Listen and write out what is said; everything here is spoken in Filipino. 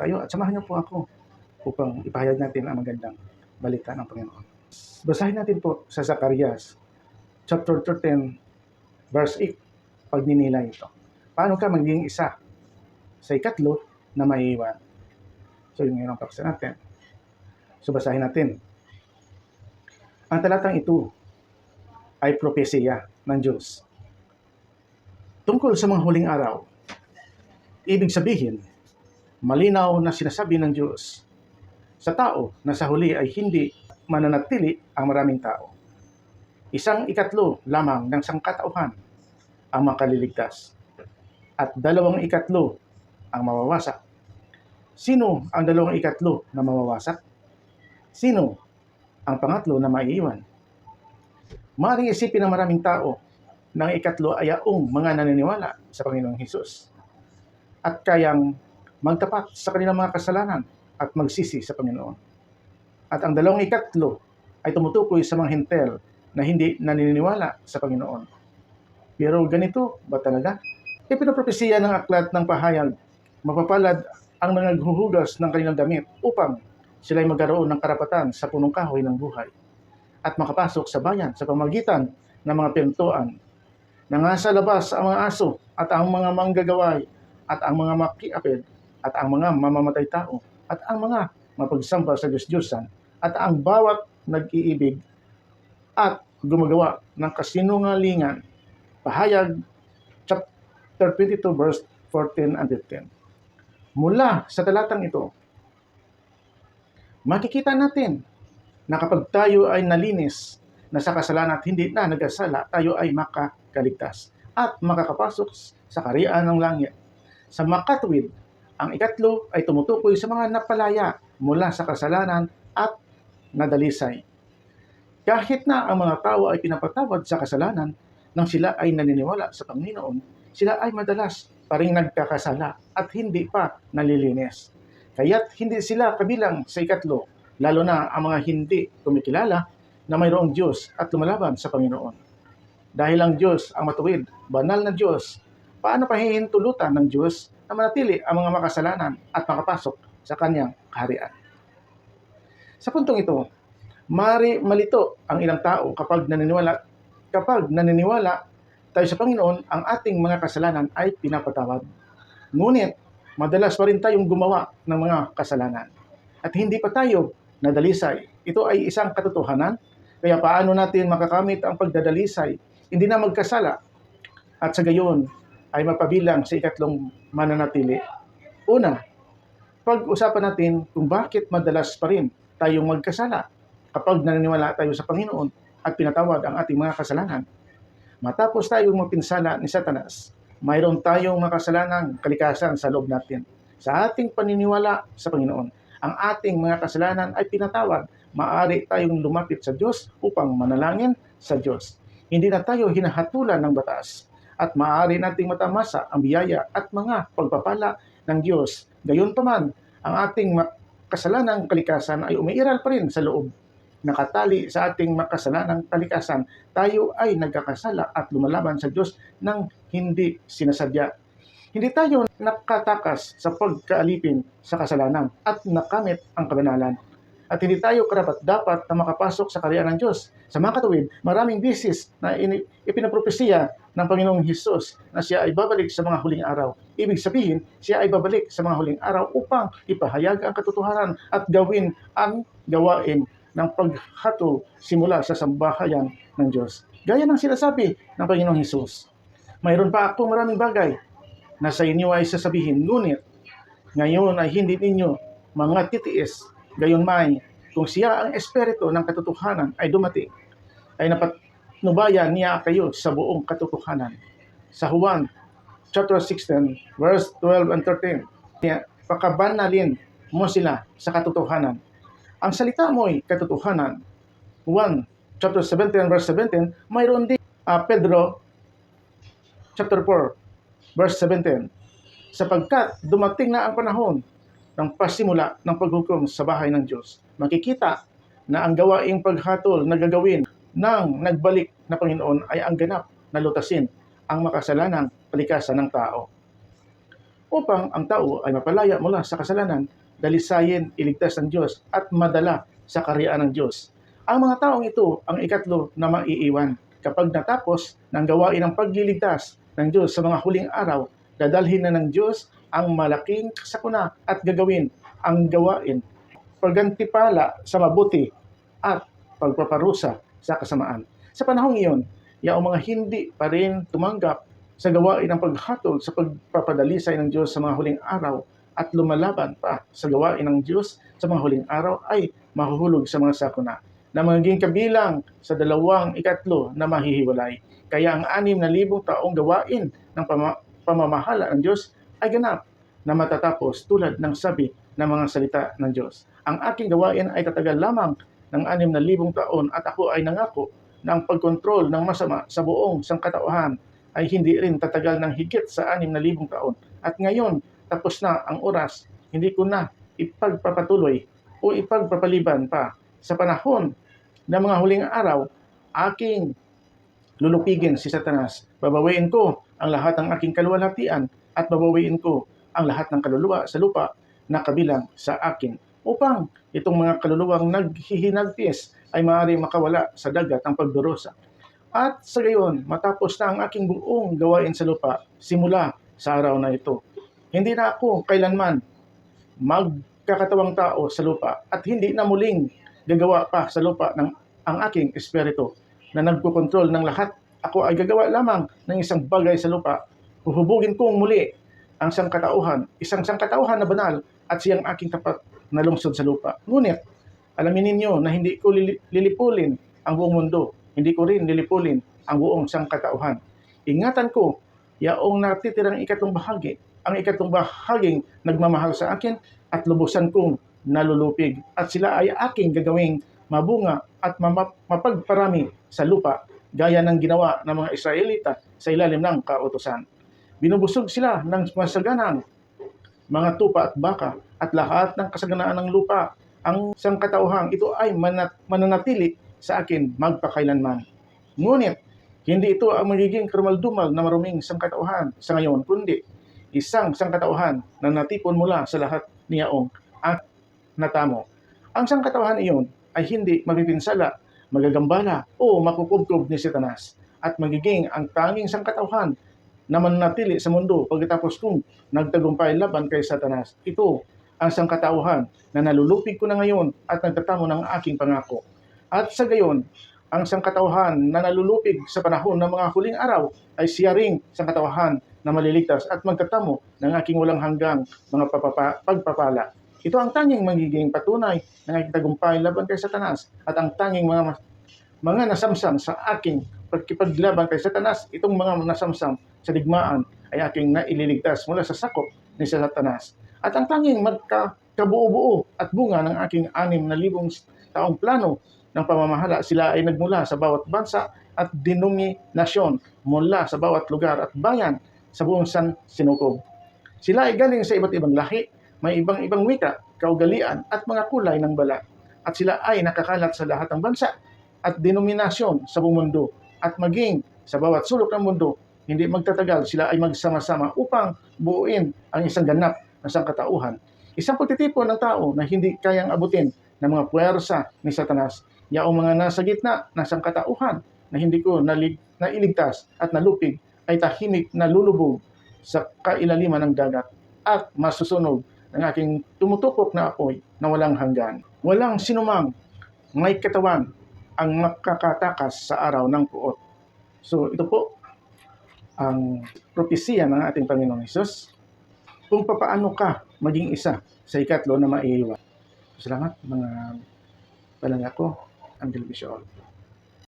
tayo at samahan niyo po ako upang ipahayag natin ang magandang balita ng Panginoon. Basahin natin po sa Zacarias chapter 13 verse 8 pagninilay ito. Paano ka magiging isa sa ikatlo na maiiwan? So yun ngayon ang paksa natin. So basahin natin. Ang talatang ito ay propesya ng Diyos. Tungkol sa mga huling araw, ibig sabihin, malinaw na sinasabi ng Diyos sa tao na sa huli ay hindi mananatili ang maraming tao. Isang ikatlo lamang ng sangkatauhan ang makaliligtas at dalawang ikatlo ang mawawasak. Sino ang dalawang ikatlo na mawawasak? Sino ang pangatlo na maiiwan? Maring isipin ng maraming tao ang ikatlo ay aong mga naniniwala sa Panginoong Hesus at kayang magtapat sa kanilang mga kasalanan at magsisi sa Panginoon. At ang dalawang ikatlo ay tumutukoy sa mga hintel na hindi naniniwala sa Panginoon. Pero ganito ba talaga? Ipinapropesiya ng aklat ng pahayag, mapapalad ang mga naghuhugas ng kanilang damit upang sila ay magkaroon ng karapatan sa punong kahoy ng buhay at makapasok sa bayan sa pamagitan ng mga pintuan. Nangasa labas ang mga aso at ang mga manggagaway at ang mga makiapid at ang mga mamamatay tao at ang mga mapagsamba sa Diyos-Diyosan at ang bawat nag-iibig at gumagawa ng kasinungalingan. Pahayag chapter 22 verse 14 and 15. Mula sa talatang ito, makikita natin na kapag tayo ay nalinis na sa kasalanan at hindi na nagasala, tayo ay makakaligtas at makakapasok sa kariyan ng langit. Sa makatwid, ang ikatlo ay tumutukoy sa mga napalaya mula sa kasalanan at nadalisay. Kahit na ang mga tao ay pinapatawad sa kasalanan nang sila ay naniniwala sa Panginoon, sila ay madalas pa rin nagkakasala at hindi pa nalilinis. Kaya't hindi sila kabilang sa ikatlo, lalo na ang mga hindi kumikilala na mayroong Diyos at lumalaban sa Panginoon. Dahil ang Diyos ang matuwid, banal na Diyos, paano pahihintulutan ng Diyos na manatili ang mga makasalanan at makapasok sa kanyang kaharian? Sa puntong ito, mari malito ang ilang tao kapag naniniwala kapag naniniwala tayo sa Panginoon, ang ating mga kasalanan ay pinapatawad. Ngunit, madalas pa rin tayong gumawa ng mga kasalanan. At hindi pa tayo nadalisay. Ito ay isang katotohanan. Kaya paano natin makakamit ang pagdadalisay? Hindi na magkasala. At sa gayon, ay mapabilang sa ikatlong mananatili. Una, pag-usapan natin kung bakit madalas pa rin tayong magkasala kapag naniniwala tayo sa Panginoon at pinatawad ang ating mga kasalanan. Matapos tayong mapinsala ni Satanas, mayroon tayong makasalanang kalikasan sa loob natin. Sa ating paniniwala sa Panginoon, ang ating mga kasalanan ay pinatawad. Maaari tayong lumapit sa Diyos upang manalangin sa Diyos. Hindi na tayo hinahatulan ng batas at maaari nating matamasa ang biyaya at mga pagpapala ng Diyos. Gayon pa man, ang ating kasalanang kalikasan ay umiiral pa rin sa loob nakatali sa ating makasalanang kalikasan, tayo ay nagkakasala at lumalaban sa Diyos ng hindi sinasadya. Hindi tayo nakatakas sa pagkaalipin sa kasalanan at nakamit ang kabanalan. At hindi tayo karapat dapat na makapasok sa karya ng Diyos. Sa mga katuwid, maraming bisis na ipinapropesiya ng Panginoong Hesus na siya ay babalik sa mga huling araw. Ibig sabihin, siya ay babalik sa mga huling araw upang ipahayag ang katotohanan at gawin ang gawain ng paghato simula sa sambahayan ng Diyos. Gaya ng sinasabi ng Panginoong Hesus. Mayroon pa ako maraming bagay na sa inyo ay sasabihin, ngunit ngayon ay hindi ninyo mga titiis. Gayon may, kung siya ang espiritu ng katotohanan ay dumating, ay napatnubayan niya kayo sa buong katotohanan. Sa Juan chapter 16, verse 12 and 13, niya, pakabanalin mo sila sa katotohanan ang salita mo ay katotohanan. 1, chapter 17, verse 17, mayroon din uh, Pedro, chapter 4, verse 17, sapagkat dumating na ang panahon ng pasimula ng paghukom sa bahay ng Diyos. Makikita na ang gawaing paghatol na gagawin ng nagbalik na Panginoon ay ang ganap na lutasin ang makasalanang palikasan ng tao. upang ang tao ay mapalaya mula sa kasalanan, dalisayin, iligtas ng Diyos at madala sa karyaan ng Diyos. Ang mga taong ito ang ikatlo na maiiwan. Kapag natapos ng gawain ng pagliligtas ng Diyos sa mga huling araw, dadalhin na ng Diyos ang malaking sakuna at gagawin ang gawain pagantipala sa mabuti at pagpaparusa sa kasamaan. Sa panahong iyon, yaong mga hindi pa rin tumanggap sa gawain ng paghatol sa pagpapadalisay ng Diyos sa mga huling araw at lumalaban pa sa gawain ng Diyos sa mga huling araw ay mahuhulog sa mga sakuna na magiging kabilang sa dalawang ikatlo na mahihiwalay. Kaya ang anim na libong taong gawain ng pama- pamamahala ng Diyos ay ganap na matatapos tulad ng sabi ng mga salita ng Diyos. Ang aking gawain ay tatagal lamang ng anim na libong taon at ako ay nangako na ang pagkontrol ng masama sa buong sangkatauhan ay hindi rin tatagal ng higit sa anim na libong taon. At ngayon, tapos na ang oras, hindi ko na ipagpapatuloy o ipagpapaliban pa sa panahon ng mga huling araw, aking lulupigin si Satanas. Babawiin ko ang lahat ng aking kaluwalhatian at babawiin ko ang lahat ng kaluluwa sa lupa na kabilang sa akin upang itong mga kaluluwang naghihinagpis ay maaari makawala sa dagat ng pagdurusa. At sa gayon, matapos na ang aking buong gawain sa lupa, simula sa araw na ito, hindi na ako kailanman magkakatawang tao sa lupa at hindi na muling gagawa pa sa lupa ng ang aking espiritu na nagkukontrol ng lahat. Ako ay gagawa lamang ng isang bagay sa lupa. Huhubugin kong muli ang sangkatauhan, isang sangkatauhan na banal at siyang aking tapat na lungsod sa lupa. Ngunit, alamin ninyo na hindi ko lili- lilipulin ang buong mundo. Hindi ko rin lilipulin ang buong sangkatauhan. Ingatan ko, yaong natitirang ikatong bahagi, ang ikatong bahaging nagmamahal sa akin at lubusan kong nalulupig. At sila ay aking gagawing mabunga at mapagparami sa lupa gaya ng ginawa ng mga Israelita sa ilalim ng kautosan. Binubusog sila ng masaganang mga tupa at baka at lahat ng kasaganaan ng lupa. Ang sangkatauhang ito ay manat- mananatili sa akin magpakailanman. Ngunit, hindi ito ang magiging karumaldumal na maruming sangkatauhan sa ngayon, kundi isang sangkatauhan na natipon mula sa lahat niyaong at natamo. Ang sangkatauhan iyon ay hindi mapipinsala, magagambala o makukubkob ni Satanas at magiging ang tanging sangkatauhan na mananatili sa mundo pagkatapos kong nagtagumpay laban kay Satanas. Ito ang sangkatauhan na nalulupig ko na ngayon at nagtatamo ng aking pangako. At sa gayon, ang sangkatauhan na nalulupig sa panahon ng mga huling araw ay siya ring sangkatauhan na maliligtas at magtatamo ng aking walang hanggang mga papapa- pagpapala. Ito ang tanging magiging patunay ng aking tagumpay laban kay Satanas at ang tanging mga mga nasamsam sa aking pagkipaglaban kay Satanas, itong mga nasamsam sa digmaan ay aking naililigtas mula sa sakop ni Satanas. At ang tanging magkabuo-buo at bunga ng aking anim na libong taong plano ng pamamahala, sila ay nagmula sa bawat bansa at denominasyon mula sa bawat lugar at bayan sa buong San Sinukob. Sila ay galing sa iba't ibang lahi, may ibang-ibang wika, kaugalian at mga kulay ng balat. At sila ay nakakalat sa lahat ng bansa at denominasyon sa buong mundo at maging sa bawat sulok ng mundo, hindi magtatagal sila ay magsama-sama upang buuin ang isang ganap na sangkatauhan. Isang pagtitipon ng tao na hindi kayang abutin ng mga puwersa ni Satanas, yaong mga nasa gitna ng sangkatauhan na hindi ko nalig, nailigtas at nalupig ay tahimik na lulubog sa kailaliman ng dagat at masusunog ng aking tumutukok na apoy na walang hanggan. Walang sinumang may katawan ang makakatakas sa araw ng puot. So ito po ang propesya ng ating Panginoong Hesus kung papaano ka maging isa sa ikatlo na maiiwan. Salamat mga palangga ko, Angel Bishop.